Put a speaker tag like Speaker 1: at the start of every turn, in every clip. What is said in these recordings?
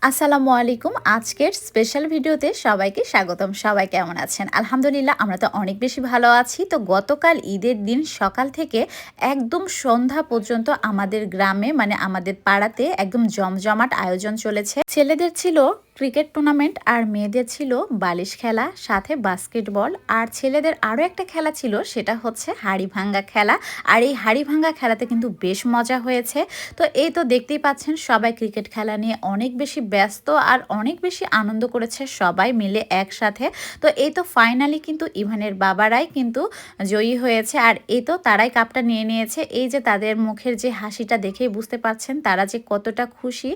Speaker 1: আসসালামু আলাইকুম। আজকের স্পেশাল ভিডিওতে সবাইকে স্বাগতম। সবাই কেমন আছেন? আলহামদুলিল্লাহ, আমরা তো অনেক বেশি ভালো আছি। তো গতকাল ঈদের দিন সকাল থেকে একদম সন্ধ্যা পর্যন্ত আমাদের গ্রামে মানে আমাদের পাড়াতে একদম জমজমাট আয়োজন চলেছে। ছেলেদের ছিল ক্রিকেট টুর্নামেন্ট আর মেয়েদের ছিল বালিশ খেলা, সাথে বাস্কেটবল। আর ছেলেদের আরও একটা খেলা ছিল, সেটা হচ্ছে হাড়ি ভাঙ্গা খেলা। আর এই হাড়ি ভাঙ্গা খেলাতে কিন্তু বেশ মজা হয়েছে। তো এই তো দেখতেই পাচ্ছেন, সবাই ক্রিকেট খেলা নিয়ে অনেক বেশি ব্যস্ত আর অনেক বেশি আনন্দ করেছে সবাই মিলে একসাথে। তো এই তো ফাইনালি কিন্তু ইভানের বাবারাই কিন্তু জয়ী হয়েছে। আর এই তো তারাই কাপটা নিয়ে নিয়েছে। এই যে তাদের মুখের যে হাসিটা দেখেই বুঝতে পারছেন তারা যে কতটা খুশি।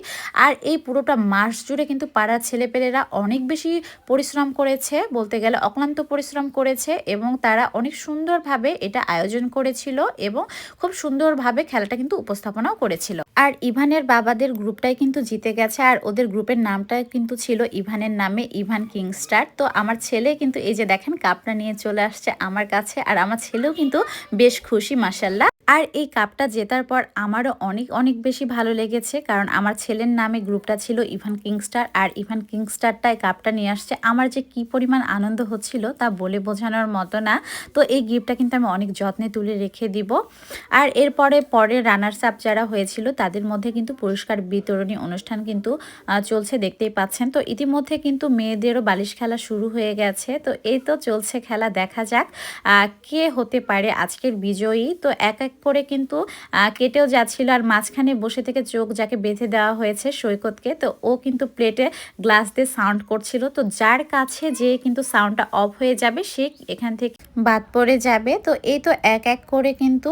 Speaker 1: আর এই পুরোটা মাস জুড়ে কিন্তু পাড়ার ছেলেপেলেরা অনেক বেশি পরিশ্রম করেছে, বলতে গেলে অক্লান্ত পরিশ্রম করেছে এবং তারা অনেক সুন্দরভাবে এটা আয়োজন করেছিল এবং খুব সুন্দরভাবে খেলাটা কিন্তু উপস্থাপনাও করেছিল। আর ইভানের বাবাদের গ্রুপটাই কিন্তু জিতে গেছে আর ওদের গ্রুপের নামটা কিন্তু ছিল ইভানের নামে ইভান কিংস্টার। তো আমার ছেলে কিন্তু এই যে দেখেন কাপটা নিয়ে চলে আসছে আমার কাছে আর আমার ছেলেও কিন্তু বেশ খুশি মাসাল্লাহ আর এই কাপটা জেতার পর আমারও অনেক অনেক বেশি ভালো লেগেছে, কারণ আমার ছেলের নামে গ্রুপটা ছিল ইভান কিংস্টার, আর ইভান কিংস্টারটাই কাপটা নিয়ে আসছে। আমার যে কি পরিমাণ আনন্দ হচ্ছিল তা বলে বোঝানোর মতো না, তো এই গিফটটা কিন্তু আমি অনেক যত্নে তুলে রেখে দিব। আর এরপরে পরে রানার্স আপ যারা হয়েছিল, তাদের মধ্যে কিন্তু পুরস্কার বিতরণী অনুষ্ঠান কিন্তু চলছে, দেখতেই পাচ্ছেন। তো ইতিমধ্যে কিন্তু মেয়েদেরও বালিশ খেলা শুরু হয়ে গেছে, তো এই তো চলছে খেলা, দেখা যাক কে হতে পারে আজকের বিজয়ী। তো এক এক করে কিন্তু কেটেও যাচ্ছিল আর মাঝখানে বসে থেকে চোখ যাকে বেঁধে দেওয়া হয়েছে সৈকতকে, তো ও কিন্তু প্লেটে গ্লাস দিয়ে সাউন্ড করছিল। তো যার কাছে যে কিন্তু সাউন্ডটা অফ হয়ে যাবে, সে এখান থেকে বাদ পড়ে যাবে। তো এই তো এক এক করে কিন্তু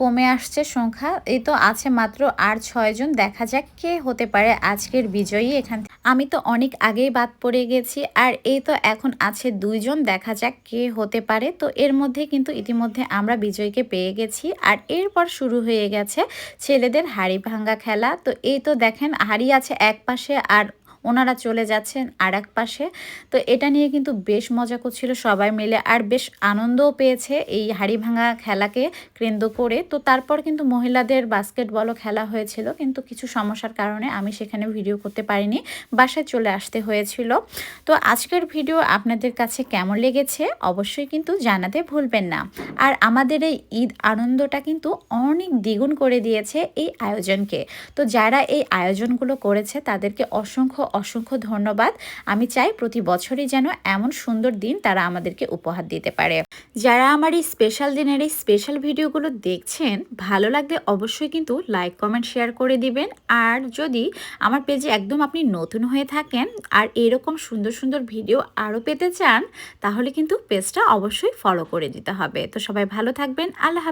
Speaker 1: কমে আসছে সংখ্যা। এই তো আছে মাত্র আর ছয়জন দেখা যাক কে হতে পারে আজকের বিজয়ী এখান আমি তো অনেক আগেই বাদ পড়ে গেছি। আর এই তো এখন আছে দুইজন দেখা যাক কে হতে পারে। তো এর মধ্যে কিন্তু ইতিমধ্যে আমরা বিজয়ীকে পেয়ে গেছি। আর এরপর শুরু হয়ে গেছে ছেলেদের হাড়ি ভাঙ্গা খেলা। তো এই তো দেখেন, হাড়ি আছে এক পাশে আর ওনারা চলে যাচ্ছেন আর এক পাশে। তো এটা নিয়ে কিন্তু বেশ মজা করছিল সবাই মিলে আর বেশ আনন্দও পেয়েছে এই হাড়ি ভাঙা খেলাকে কেন্দ্র করে। তো তারপর কিন্তু মহিলাদের বাস্কেটবলও খেলা হয়েছিল, কিন্তু কিছু সমস্যার কারণে আমি সেখানে ভিডিও করতে পারিনি, বাসায় চলে আসতে হয়েছিল। তো আজকের ভিডিও আপনাদের কাছে কেমন লেগেছে অবশ্যই কিন্তু জানাতে ভুলবেন না। আর আমাদের এই ঈদ আনন্দটা কিন্তু অনেক দ্বিগুণ করে দিয়েছে এই আয়োজনকে। তো যারা এই আয়োজনগুলো করেছে তাদেরকে অসংখ্য অসংখ্য ধন্যবাদ। আমি চাই প্রতি বছরই যেন এমন সুন্দর দিন তারা আমাদেরকে উপহার দিতে পারে। যারা আমার এই স্পেশাল দিনের এই স্পেশাল ভিডিওগুলো দেখছেন, ভালো লাগলে অবশ্যই কিন্তু লাইক কমেন্ট শেয়ার করে দিবেন। আর যদি আমার পেজে একদম আপনি নতুন হয়ে থাকেন আর এরকম সুন্দর সুন্দর ভিডিও আরও পেতে চান, তাহলে কিন্তু পেজটা অবশ্যই ফলো করে দিতে হবে। তো সবাই ভালো থাকবেন। আল্লাহ